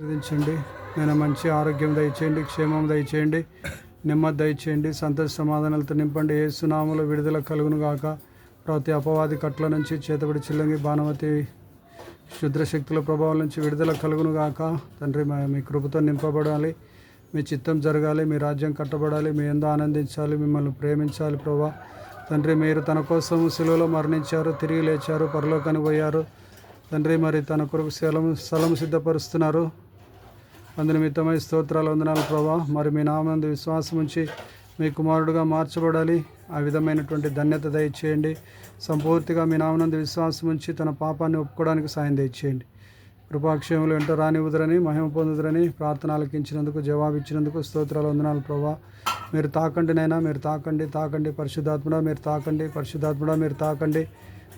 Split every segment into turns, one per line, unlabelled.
ఆశీర్వదించండి. నేను మంచి ఆరోగ్యం దయచేయండి క్షేమం దయచేయండి. నెమ్మది దయచేయండి. సంతోష సమాధానాలతో నింపండి. ఏ సునాములు విడుదల కలుగును గాక. ప్రతి అపవాది కట్ల నుంచి చేతబడి చిల్లంగి భానుమతి శుద్రశక్తుల ప్రభావం నుంచి విడుదల కలుగును గాక. తండ్రి మా- మీ కృపతో నింపబడాలి. మీ చిత్తం జరగాలి. మీ రాజ్యం కట్టబడాలి. మీ ఎందు ఆనందించాలి. మిమ్మల్ని ప్రేమించాలి ప్రభా. తండ్రి మీరు తన కోసం సెలవులో మరణించారు తిరిగి లేచారు పరలోకానికి పోయారు. తండ్రి మరి తన కొరకు స్థలం స్థలం సిద్ధపరుస్తున్నారు. అందునిమిత్తమై స్తోత్రాలు వందనాలు ప్రభా. మరి మీ నామందు విశ్వాసం ఉంచి మీ కుమారుడుగా మార్చబడాలి. ఆ విధమైనటువంటి ధన్యత దయచేయండి. సంపూర్తిగా మీ నామనందు విశ్వాసం ఉంచి తన పాపాన్ని ఒప్పుకోవడానికి సాయం దయచేయండి. కృపాక్షేములు వెంట రానివుదరని మహిమ పొందుదరని ప్రార్థన ఆలకించినందుకు జవాబిచ్చినందుకు స్తోత్రాలు వందనాలు ప్రభా. మీరు తాకండి నైనా మీరు తాకండి తాకండి పరిశుద్ధాత్మడా మీరు తాకండి పరిశుద్ధాత్మడా మీరు తాకండి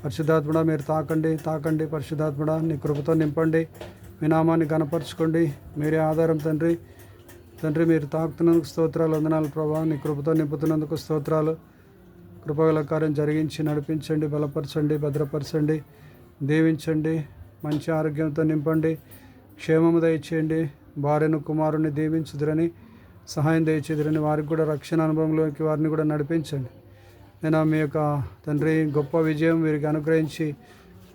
పరిశుద్ధాత్మడా మీరు తాకండి తాకండి పరిశుద్ధాత్మడా. నీ కృపతో నింపండి. మీ నామాన్ని కనపరచుకోండి మీరే ఆధారం తండ్రి. తండ్రి మీరు తాకుతున్నందుకు స్తోత్రాలు వందనాలు ప్రభావం నీ కృపతో నింపుతున్నందుకు స్తోత్రాలు. కృపగల కార్యం జరిగించి నడిపించండి బలపరచండి భద్రపరచండి దీవించండి మంచి ఆరోగ్యంతో నింపండి క్షేమము దయచేయండి. భార్యను కుమారుని దీవించుదురని సహాయం దయచేదురని వారికి కూడా రక్షణ అనుభవంలోకి వారిని కూడా నడిపించండి. నేను మీ యొక్క తండ్రి గొప్ప విజయం వీరికి అనుగ్రహించి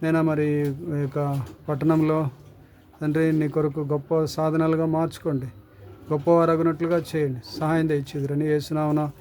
నేను మరి ఈ యొక్క పట్టణంలో తండ్రి నీ కొరకు గొప్ప సాధనాలుగా మార్చుకోండి. గొప్పవారగినట్లుగా చేయండి. సహాయం దయచేదురని వేసినావునా